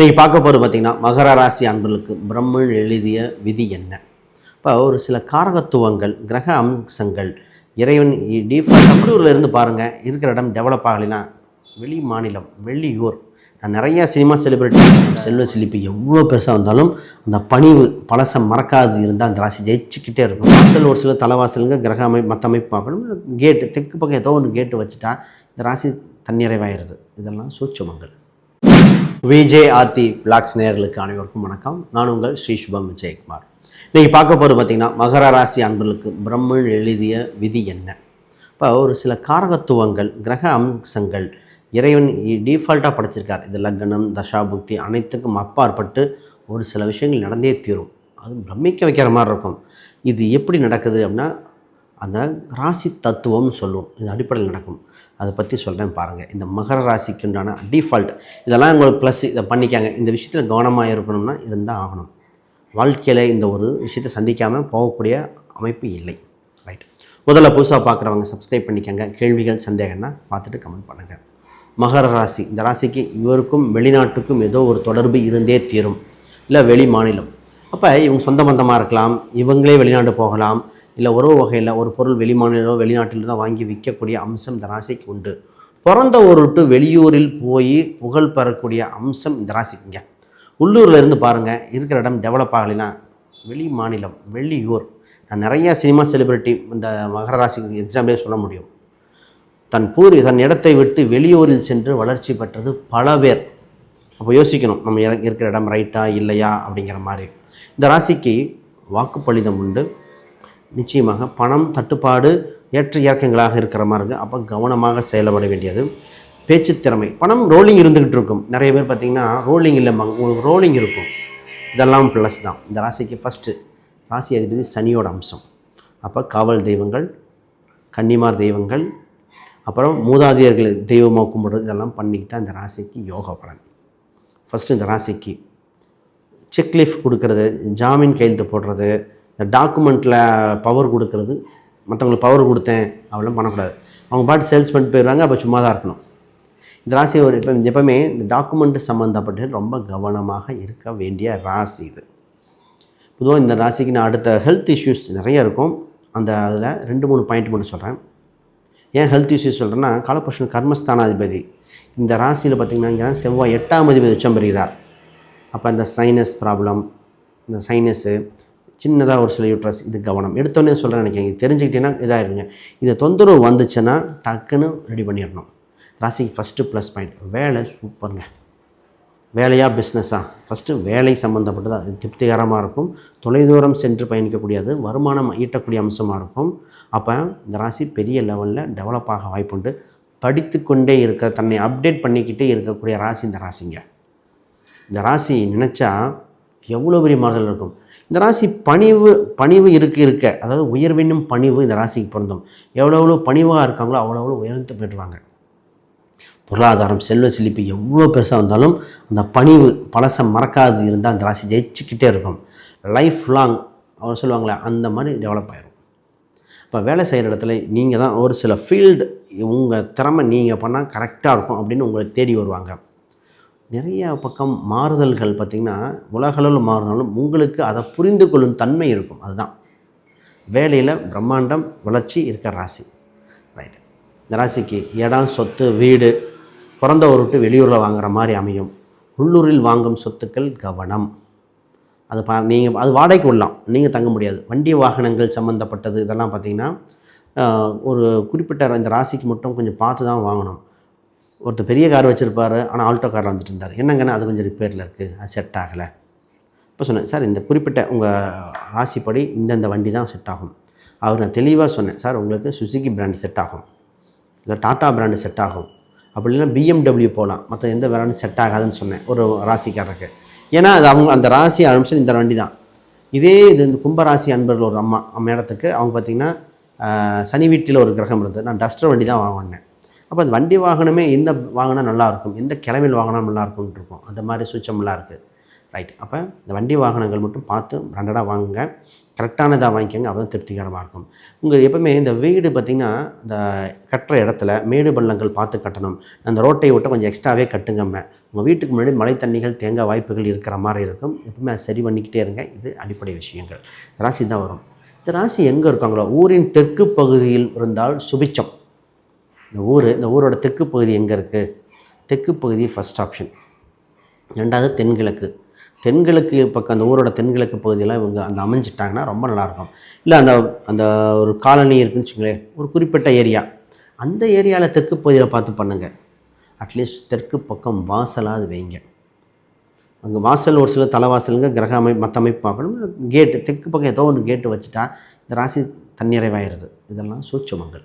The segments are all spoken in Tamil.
இன்றைக்கி பார்க்க போகிறது பார்த்திங்கன்னா மகர ராசி அன்பர்களுக்கு பிரம்மன் எழுதிய விதி என்ன? இப்போ ஒரு சில காரகத்துவங்கள் கிரக அம்சங்கள் இறைவன் டீஃபால்ட் உள்ளூரில் இருந்து பாருங்கள் இருக்கிற இடம் டெவலப் ஆகலைன்னா வெளி மாநிலம் வெளியூர். நான் நிறைய சினிமா செலிபிரிட்டி செல்வ செழிப்பு எவ்வளோ பெருசாக வந்தாலும் அந்த பணிவு பழசம் மறக்காது இருந்தால் அந்த ராசி ஜெயிச்சுக்கிட்டே இருக்கும். வாசல் ஒரு சில தலைவாசலுங்க கிரக அமை மற்ற அமைப்பு பார்க்கணும் கேட்டு தெற்கு பக்கம் ஏதோ ஒன்று கேட்டு வச்சுட்டா இந்த ராசி தன்னிறைவாயிருது இதெல்லாம் சூட்சமங்கள். விஜே ஆர்த்தி பிளாக்ஸ் நேர்களுக்கு அனைவருக்கும் வணக்கம். நான் உங்கள் ஸ்ரீ சுபம் விஜயகுமார். இன்றைக்கி பார்க்க போகிறது பார்த்திங்கன்னா மகர ராசி அன்பர்களுக்கு பிரம்மன் எழுதிய விதி என்ன? இப்போ ஒரு சில காரகத்துவங்கள் கிரக அம்சங்கள் இறைவன் டிஃபால்ட்டாக படைச்சிருக்கார். இது லக்னம் தசாபுக்தி அனைத்துக்கும் அப்பாற்பட்டு ஒரு சில விஷயங்கள் நடந்தே தீரும். அது பிரமிக்க வைக்கிற மாதிரி இருக்கும். இது எப்படி நடக்குது அப்படின்னா அந்த ராசி தத்துவம்னு சொல்லுவோம். இது அடிப்படையில் நடக்கும். அதை பற்றி சொல்கிறேன் பாருங்கள் இந்த மகர ராசிக்கு உண்டான டிஃபால்ட் இதெல்லாம் உங்களுக்கு ப்ளஸ் இதை பண்ணிக்காங்க. இந்த விஷயத்தில் கவனமாக இருக்கணும்னா இருந்தால் ஆகணும். வாழ்க்கையில் இந்த ஒரு விஷயத்தை சந்திக்காமல் போகக்கூடிய அமைப்பு இல்லை. ரைட் முதல்ல புதுசாக பார்க்குறவங்க சப்ஸ்கிரைப் பண்ணிக்கோங்க. கேள்விகள் சந்தேகம்னா பார்த்துட்டு கமெண்ட் பண்ணுங்கள் மகர ராசி இந்த ராசிக்கு இவருக்கும் வெளிநாட்டுக்கும் ஏதோ ஒரு தொடர்பு இருந்தே தீரும். இல்லை வெளி மாநிலம். அப்போ இவங்க சொந்த பந்தமாக இருக்கலாம். இவங்களே வெளிநாடு போகலாம். இல்லை உறவு வகையில் ஒரு பொருள் வெளிமாநிலோ வெளிநாட்டிலிருந்து வாங்கி விற்கக்கூடிய அம்சம் இந்த ராசிக்கு உண்டு. பிறந்த ஒரு டு வெளியூரில் போய் புகழ் பெறக்கூடிய அம்சம் இந்த ராசிக்குங்க உள்ளூரில் இருந்து பாருங்கள் இருக்கிற இடம் டெவலப் ஆகலைன்னா வெளி மாநிலம் வெளியூர். நான் நிறையா சினிமா செலிபிரிட்டி இந்த மகர ராசிக்கு எக்ஸாம்பிளே சொல்ல முடியும். தன் பூரி தன் இடத்தை விட்டு வெளியூரில் சென்று வளர்ச்சி பெற்றது பல பேர். அப்போ யோசிக்கணும் நம்ம இருக்கிற இடம் ரைட்டா இல்லையா அப்படிங்கிற மாதிரி. இந்த ராசிக்கு வாக்குப்பளிதம் உண்டு. நிச்சயமாக பணம் தட்டுப்பாடு ஏற்ற இறக்கங்களாக இருக்கிற மாதிரி இருக்குது அப்போ கவனமாக செயல்பட வேண்டியது. பேச்சு திறமை. பணம் ரோலிங் இருந்துக்கிட்டு இருக்கும். நிறைய பேர் பார்த்திங்கன்னா ரோலிங் இல்லைம்பாங்க உங்களுக்கு ரோலிங் இருக்கும். இதெல்லாம் ப்ளஸ் தான். இந்த ராசிக்கு ஃபஸ்ட்டு ராசி அதிபதி சனியோட அம்சம். அப்போ காவல் தெய்வங்கள் கன்னிமார் தெய்வங்கள் அப்புறம் மூதாதையர்கள் தெய்வமாக கும்பிடுறது இதெல்லாம் பண்ணிக்கிட்டால் அந்த ராசிக்கு யோகா பலன். ஃபஸ்ட்டு இந்த ராசிக்கு செக்லீஃப் கொடுக்கறது ஜாமீன் கையெழுத்து போடுறது இந்த டாக்குமெண்ட்டில் பவர் கொடுக்கறது. மற்றவங்களுக்கு பவர் கொடுத்தேன் அவெல்லாம் பண்ணக்கூடாது. அவங்க பாட்டு சேல்ஸ் பண்ணிட்டு போயிடுறாங்க அப்போ சும்மா தான் இருக்கணும். இந்த ராசி ஒரு இப்போ எப்பவுமே இந்த டாக்குமெண்ட்டு சம்மந்தப்பட்டு ரொம்ப கவனமாக இருக்க வேண்டிய ராசி இது. பொதுவாக இந்த ராசிக்கு நான் அடுத்த ஹெல்த் இஷ்யூஸ் நிறைய இருக்கும். அந்த அதில் ரெண்டு மூணு பாயிண்ட் மட்டும் சொல்கிறேன் ஏன் ஹெல்த் இஷ்யூஸ் சொல்கிறேன்னா காலபுருஷன் கர்மஸ்தானாதிபதி. இந்த ராசியில் பார்த்திங்கன்னா இங்கே செவ்வாய் எட்டாம் அதிபதி உச்சம் பெறுகிறார். அப்போ இந்த சைனஸ் ப்ராப்ளம் இந்த சைனஸு சின்னதாக ஒரு சில யூட்ரஸ் இது கவனம். எடுத்தோன்னே சொல்கிறேன் நினைக்கிறேன். இது தெரிஞ்சுக்கிட்டீங்கன்னா இதாகிருங்க இது தொந்தரவு வந்துச்சுன்னா டக்குன்னு ரெடி பண்ணிடணும். ராசிக்கு ஃபஸ்ட்டு ப்ளஸ் பாயிண்ட் வேலை சூப்பருங்க வேலையாக பிஸ்னஸாக ஃபஸ்ட்டு வேலை சம்மந்தப்பட்டதாக அது திருப்திகரமாக இருக்கும். தொலைதூரம் சென்று பயணிக்கக்கூடியது வருமானம் ஈட்டக்கூடிய அம்சமாக இருக்கும். அப்போ இந்த ராசி பெரிய லெவலில் டெவலப் ஆக வாய்ப்புண்டு. படித்து கொண்டே இருக்க தன்னை அப்டேட் பண்ணிக்கிட்டே இருக்கக்கூடிய ராசி இந்த ராசிங்க. இந்த ராசி நினச்சா எவ்வளோ பெரிய மாறுதல் இருக்கும்? இந்த ராசி பணிவு பணிவு இருக்க இருக்க. அதாவது உயர்வினும் பணிவு இந்த ராசிக்கு பொருந்தும். எவ்வளோ எவ்வளோ பணிவாக இருக்காங்களோ அவ்வளோ அவ்வளோ உயர்ந்து போயிடுவாங்க. பொருளாதாரம் செல்வ செழிப்பு எவ்வளோ பெருசாக வந்தாலும் அந்த பணிவு பழசம் மறக்காது இருந்தால் அந்த ராசி ஜெயிச்சுக்கிட்டே இருக்கும். லைஃப் லாங் அவர் சொல்லுவாங்களே அந்த மாதிரி டெவலப் ஆயிரும். இப்போ வேலை செய்கிற இடத்துல நீங்கள் தான் ஒரு சில ஃபீல்டு உங்கள் திறமை நீங்கள் பண்ணால் கரெக்டாக இருக்கும் அப்படின்னு உங்களை தேடி வருவாங்க. நிறைய பக்கம் மாறுதல்கள் பார்த்திங்கன்னா உலகளவில் மாறினாலும் உங்களுக்கு அதை புரிந்து கொள்ளும் தன்மை இருக்கும். அதுதான். வேலையில் பிரம்மாண்டம் வளர்ச்சி இருக்கிற ராசி. ரைட் இந்த ராசிக்கு இடம் சொத்து வீடு பிறந்த விட்டு வெளியூரில் வாங்குற மாதிரி அமையும். உள்ளூரில் வாங்கும் சொத்துக்கள் கவனம். அது பா நீங்கள் அது வாடகைக்கு விடலாம். நீங்கள் தங்க முடியாது. வண்டி வாகனங்கள் சம்மந்தப்பட்டது இதெல்லாம் பார்த்தீங்கன்னா ஒரு குறிப்பிட்ட இந்த ராசிக்கு மட்டும் கொஞ்சம் பார்த்து தான் வாங்கணும். ஒருத்தர் பெரிய கார் வச்சுருப்பாரு ஆனால் ஆல்டோ காரில் வந்துட்டு இருந்தார். என்னங்கன்னு அது கொஞ்சம் ரிப்பேரில் இருக்குது அது செட் ஆகலை. இப்போ சொன்னேன் சார் இந்த குறிப்பிட்ட உங்கள் ராசிப்படி இந்தந்த வண்டி தான் செட் ஆகும். அவர் நான் தெளிவாக சொன்னேன் சார் உங்களுக்கு சுசுகி பிராண்டு செட் ஆகும். இல்லை டாட்டா பிராண்டு செட் ஆகும். அப்படி இல்லைன்னா பிஎம்டபிள்யூ போகலாம் மற்ற எந்த பிராண்டும் செட் ஆகாதுன்னு சொன்னேன் ஒரு ராசிக்காரருக்கு. ஏன்னா அது அவங்க அந்த ராசி அனுப்பிச்சு இந்த வண்டி தான். இதே இது இந்த கும்பராசி அன்பர்கள் ஒரு அம்மா மேடத்துக்கு அவங்க பார்த்திங்கன்னா சனி வீட்டில் ஒரு கிரகம் இருந்தது. நான் டஸ்டர் வண்டி தான் வாங்கினேன். அப்போ அந்த வண்டி வாகனமே இந்த வாங்கினா நல்லாயிருக்கும் எந்த கிழமையில் வாங்கினா நல்லாயிருக்கும்னு இருக்கும் அந்த மாதிரி சூச்சமெல்லாம் இருக்குது ரைட் அப்போ இந்த வண்டி வாகனங்கள் மட்டும் பார்த்து பிராண்டடாக வாங்குங்க. கரெக்டானதாக வாங்கிக்கோங்க அப்போ தான் திருப்திகரமாக இருக்கும் உங்கள் எப்பவுமே இந்த வீடு பார்த்திங்கன்னா இந்த கட்டுற இடத்துல மேடு பள்ளங்கள் பார்த்து கட்டணும். அந்த ரோட்டை விட்டு கொஞ்சம் எக்ஸ்ட்ராவே கட்டுங்கம்ம. உங்கள் வீட்டுக்கு முன்னாடி மழை தண்ணிகள் தேங்க வாய்ப்புகள் இருக்கிற மாதிரி இருக்கும். எப்பவுமே அதை சரி பண்ணிக்கிட்டே இருங்க. இது அடிப்படை விஷயங்கள். ராசி தான் வரும். இந்த ராசி எங்கே இருக்காங்களோ ஊரின் தெற்கு பகுதியில் இருந்தால் சுபிச்சம். இந்த ஊர் இந்த ஊரோட தெற்கு பகுதி எங்கே இருக்குது தெற்கு பகுதி ஃபஸ்ட் ஆப்ஷன் ரெண்டாவது தென்கிழக்கு. தென்கிழக்கு பக்கம் அந்த ஊரோட தென்கிழக்கு பகுதியெல்லாம் இவங்க அந்த அமைஞ்சிட்டாங்கன்னா ரொம்ப நல்லாயிருக்கும். இல்லை அந்த அந்த ஒரு காலனி இருக்குன்னு வச்சுங்களேன் ஒரு குறிப்பிட்ட ஏரியா. அந்த ஏரியாவில் தெற்கு பகுதியில் பார்த்து பண்ணுங்கள் அட்லீஸ்ட் தெற்கு பக்கம் வாசலாக அது வைங்க. அங்கே வாசல் ஒரு சில தலைவாசலுங்க கிரக அமைப்பு மற்ற அமைப்பு பார்க்கணும். கேட்டு தெற்கு பக்கம் ஏதோ ஒன்று கேட்டு வச்சுட்டா இந்த ராசி தன்னிறைவாயிருது இதெல்லாம் சூட்சமங்கள்.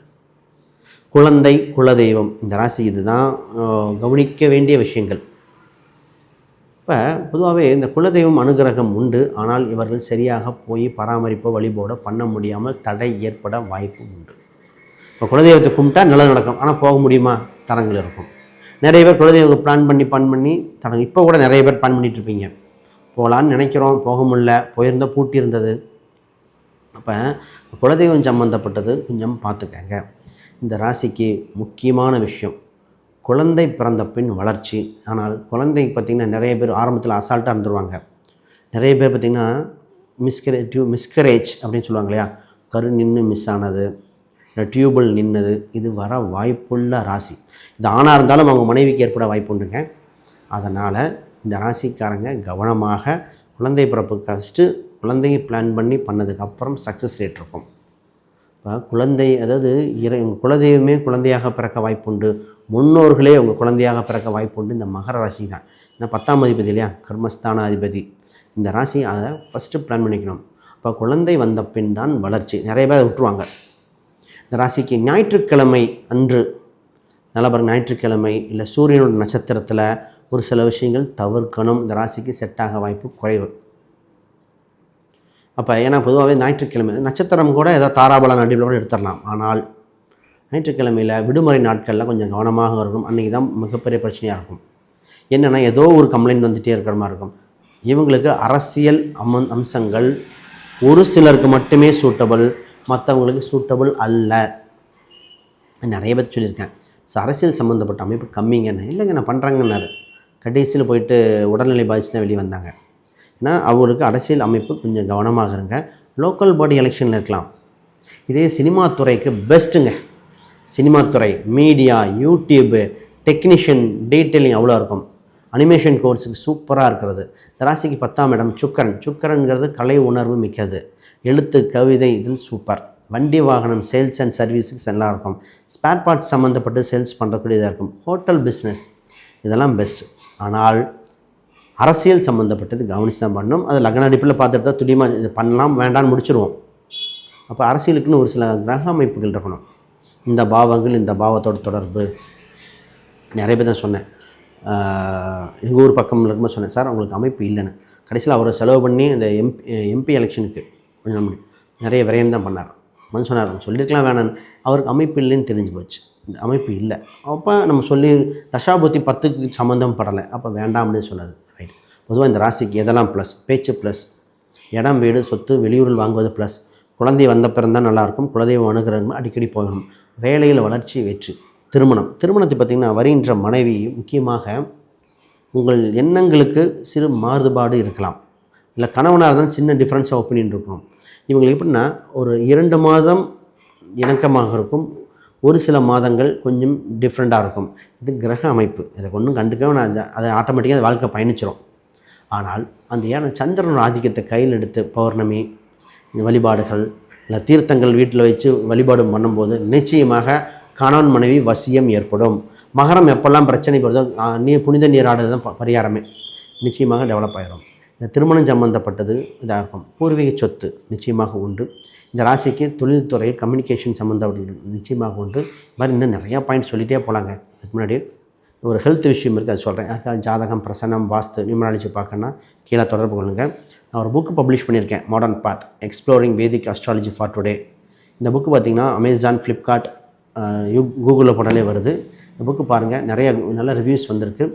குழந்தை குலதெய்வம். இந்த ராசி இதுதான் கவனிக்க வேண்டிய விஷயங்கள். இப்போ பொதுவாகவே இந்த குலதெய்வம் அனுகிரகம் உண்டு. ஆனால் இவர்கள் சரியாக போய் பராமரிப்போ வழிபோட பண்ண முடியாமல் தடை ஏற்பட வாய்ப்பு உண்டு. இப்போ குலதெய்வத்தை கும்பிட்டா நல்லது நடக்கும். ஆனால் போக முடியுமா? தடங்கள் இருக்கும். நிறைய பேர் குலதெய்வத்தை பிளான் பண்ணி பிளான் பண்ணி தடங்க இப்போ கூட நிறைய பேர் பிளான் பண்ணிகிட்ருப்பீங்க இருப்பீங்க. போகலான்னு நினைக்கிறோம். போக முடியல. போயிருந்தால் பூட்டி இருந்தது. அப்போ குலதெய்வம் சம்மந்தப்பட்டது கொஞ்சம் பார்த்துக்கங்க. இந்த ராசிக்கு முக்கியமான விஷயம். குழந்தை பிறந்த பின் வளர்ச்சி. ஆனால் குழந்தை பார்த்திங்கன்னா நிறைய பேர் ஆரம்பத்தில் அசால்ட்டாக இருந்துருவாங்க. நிறைய பேர் பார்த்திங்கன்னா மிஸ்கரே டியூ மிஸ்கரேஜ் அப்படின்னு சொல்லுவாங்க இல்லையா? கரு நின்று மிஸ் ஆனது இல்லை டியூபிள் நின்னது இது வர வாய்ப்புள்ள ராசி. இது ஆணாக இருந்தாலும் அவங்க மனைவிக்கு ஏற்பட வாய்ப்பு உண்டுங்க. அதனால் இந்த ராசிக்காரங்க கவனமாக குழந்தை பிறப்பு ஃபஸ்ட்டு குழந்தையை பிளான் பண்ணி பண்ணதுக்கப்புறம் சக்ஸஸ் ரேட் இருக்கும். குழந்தை அதாவது இறை குலதெய்வமே குழந்தையாக பிறக்க வாய்ப்புண்டு. முன்னோர்களே உங்கள் குழந்தையாக பிறக்க வாய்ப்புண்டு. இந்த மகர ராசி தான் ஏன்னா பத்தாம் அதிபதி இல்லையா? கர்மஸ்தான அதிபதி. இந்த ராசி அதை ஃபஸ்ட்டு பிளான் பண்ணிக்கணும். இப்போ குழந்தை வந்த பின் தான் வளர்ச்சி. நிறைய பேர் அதை விட்டுருவாங்க. இந்த ராசிக்கு ஞாயிற்றுக்கிழமை அன்று நல்லா ஞாயிற்றுக்கிழமை இல்லை சூரியனோட நட்சத்திரத்தில் ஒரு சில விஷயங்கள் தவிர்க்கணும். இந்த ராசிக்கு செட்டாக வாய்ப்பு குறைவு. அப்போ ஏன்னா பொதுவாகவே ஞாயிற்றுக்கிழமை நட்சத்திரம் கூட ஏதோ தாராபல நடிப்பில் கூட எடுத்துடலாம். ஆனால் ஞாயிற்றுக்கிழமையில் விடுமுறை நாட்களில் கொஞ்சம் கவனமாக இருக்கும் அன்றைக்கி தான் மிகப்பெரிய பிரச்சனையாக இருக்கும். என்னென்னா ஏதோ ஒரு கம்ப்ளைண்ட் வந்துகிட்டே இருக்கிற மாதிரி இருக்கும். இவங்களுக்கு அரசியல் அமன் அம்சங்கள் ஒரு சிலருக்கு மட்டுமே சூட்டபிள் மற்றவங்களுக்கு சூட்டபிள் அல்ல. நிறைய பேர் சொல்லியிருக்கேன். ஸோ அரசியல் சம்மந்தப்பட்ட அமைப்பு கம்மிங்கன்னு. இல்லைங்க நான் பண்ணுறாங்கன்னாரு கடைசியில் போயிட்டு உடல்நிலை பாதிச்சு தான் வெளியே வந்தாங்க. ஏன்னா அவங்களுக்கு அரசியல் அமைப்பு கொஞ்சம் கவனமாக இருங்க. லோக்கல் பாடி எலெக்ஷனில் இருக்கலாம். இதே சினிமா துறைக்கு பெஸ்ட்டுங்க. சினிமா துறை மீடியா யூடியூப்பு டெக்னீஷியன் டீட்டெயிலிங் அவ்வளோ இருக்கும். அனிமேஷன் கோர்ஸுக்கு சூப்பராக இருக்கிறது. இந்த ராசிக்கு பத்தாம் இடம் சுக்கரன். சுக்கரன்கிறது கலை உணர்வு மிக்கது. எழுத்து கவிதை இதில் சூப்பர். வண்டி வாகனம் சேல்ஸ் அண்ட் சர்வீஸுக்கு நல்லா இருக்கும். ஸ்பேர் பார்ட்ஸ் சம்மந்தப்பட்டு சேல்ஸ் பண்ணுறக்கூடியதாக இருக்கும். ஹோட்டல் பிஸ்னஸ் இதெல்லாம் பெஸ்ட் ஆனால் அரசியல் சம்மந்தப்பட்டது கவனிச்சு தான் பண்ணணும். அது லக்ன அடிப்பில் பார்த்துட்டு தான் துடியமாக இது பண்ணலாம் வேண்டாம்னு முடிச்சிருவோம். அப்போ அரசியலுக்குன்னு ஒரு சில கிரக அமைப்புகள் இருக்கணும். இந்த பாவங்கள் இந்த பாவத்தோட தொடர்பு. நிறைய பேர் தான் சொன்னேன். எங்கள் ஊர் பக்கம் இருக்கும்போது சொன்னேன் சார் அவங்களுக்கு அமைப்பு இல்லைன்னு. கடைசியில் அவரை செலவு பண்ணி இந்த எம்பி எம்பி எலெக்ஷனுக்கு கொஞ்சம் நிறைய விரயம் தான் பண்ணார். வந்து சொன்னார் சொல்லியிருக்கலாம் வேணான்னு அவருக்கு அமைப்பு இல்லைன்னு தெரிஞ்சு போச்சு. இந்த அமைப்பு இல்லை. அப்போ நம்ம சொல்லி தசாபுத்தி பத்துக்கு சம்மந்தம் படலை. அப்போ வேண்டாம் அப்படின்னு சொன்னது பொதுவாக இந்த ராசிக்கு எதெல்லாம் ப்ளஸ் பேச்சு ப்ளஸ் இடம் வீடு சொத்து வெளியூரில் வாங்குவது ப்ளஸ் குழந்தை வந்த பிறந்தான் நல்லாயிருக்கும். குலதெய்வம் அணுகிறவங்க அடிக்கடி போகணும். வேலையில் வளர்ச்சி வெற்றி. திருமணம். திருமணத்தை பார்த்திங்கன்னா வருகின்ற மனைவி முக்கியமாக உங்கள் எண்ணங்களுக்கு சிறு மாறுபாடு இருக்கலாம். இல்லை கணவனாக இருந்தால் சின்ன டிஃப்ரென்ஸ் ஆஃப் ஒப்பீனியன் இருக்கணும். இவங்களுக்கு எப்படின்னா ஒரு இரண்டு மாதம் இணக்கமாக இருக்கும். ஒரு சில மாதங்கள் கொஞ்சம் டிஃப்ரெண்ட்டாக இருக்கும். இது கிரக அமைப்பு. இதை ஒன்றும் கண்டுக்கவே நான் அதை- அதை ஆட்டோமேட்டிக்காக வாழ்க்கை பயணிச்சிடும் ஆனால் அந்த ஏன்னா சந்திரனோட ஆதிக்கத்தை கையில் எடுத்து பௌர்ணமி இந்த வழிபாடுகள் இல்லை தீர்த்தங்கள் வீட்டில் வச்சு வழிபாடு பண்ணும்போது நிச்சயமாக கணவன் மனைவி வசியம் ஏற்படும். மகரம் எப்பெல்லாம் பிரச்சனை வருதோ நீ நீர் புனித நீராடுறது தான் பரிகாரமே. நிச்சயமாக டெவலப் ஆயிரும். இந்த திருமணம் சம்மந்தப்பட்டது இதாக இருக்கும். பூர்வீக சொத்து நிச்சயமாக உண்டு. இந்த ராசிக்கு தொழில்துறை கம்யூனிகேஷன் சம்மந்தப்பட்டது நிச்சயமாக உண்டு. இது மாதிரி இன்னும் நிறையா பாயிண்ட் சொல்லிகிட்டே போகலாங்க அதுக்கு முன்னாடி ஒரு ஹெல்த் விஷயம் இருக்குது அது சொல்கிறேன் அதுக்காக ஜாதகம் பிரசனம் வாஸ்து நியூமராலஜி பார்க்கணுன்னா கீழே தொடர்பு கொள்ளுங்கள் நான் ஒரு புக்கு பப்ளிஷ் பண்ணியிருக்கேன் modern path exploring Vedic astrology for today இந்த புக்கு பார்த்தீங்கன்னா அமேசான் ஃப்ளிப்கார்ட் கூகுளில் போட்டாலே வருது. இந்த புக்கு பாருங்கள் நிறைய நல்ல ரிவ்யூஸ் வந்திருக்கு.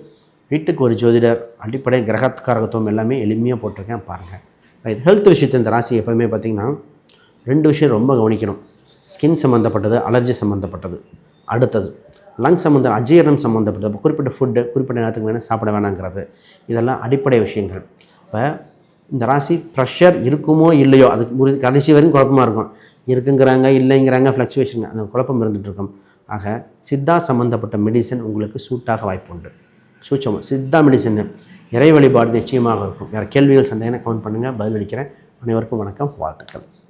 வீட்டுக்கு ஒரு ஜோதிடர் அடிப்படை கிரகத்காரகத்துவம் எல்லாமே எளிமையாக போட்டிருக்கேன் பாருங்கள் ரைட் ஹெல்த் விஷயத்தை இந்த ராசி எப்போவுமே பார்த்திங்கன்னா ரெண்டு விஷயம் ரொம்ப கவனிக்கணும். ஸ்கின் சம்மந்தப்பட்டது அலர்ஜி சம்மந்தப்பட்டது அடுத்தது லங் சம்மந்தம் அஜீரணம் சம்மந்தப்பட்டது குறிப்பிட்ட ஃபுட்டு குறிப்பிட்ட நேரத்துக்கு வேணும் சாப்பிட வேணாங்கிறது. இதெல்லாம் அடிப்படை விஷயங்கள். இப்போ இந்த ராசி ப்ரெஷர் இருக்குமோ இல்லையோ அதுக்கு முடி கடைசி வரைக்கும் குழப்பமாக இருக்கும். இருக்குங்கிறாங்க இல்லைங்கிறாங்க ஃப்ளக்சுவேஷனுங்க அந்த குழப்பம் இருந்துகிட்ருக்கும் ஆக சித்தா சம்மந்தப்பட்ட மெடிசன் உங்களுக்கு சூட்டாக வாய்ப்பு உண்டு. சூச்சம் சித்தா மெடிசன் இறை வழிபாடு நிச்சயமாக இருக்கும். வேறு கேள்விகள் சந்தேகம் கமெண்ட் பண்ணுங்கள் பதிலளிக்கிறேன் அனைவருக்கும் வணக்கம் வாழ்த்துக்கள்.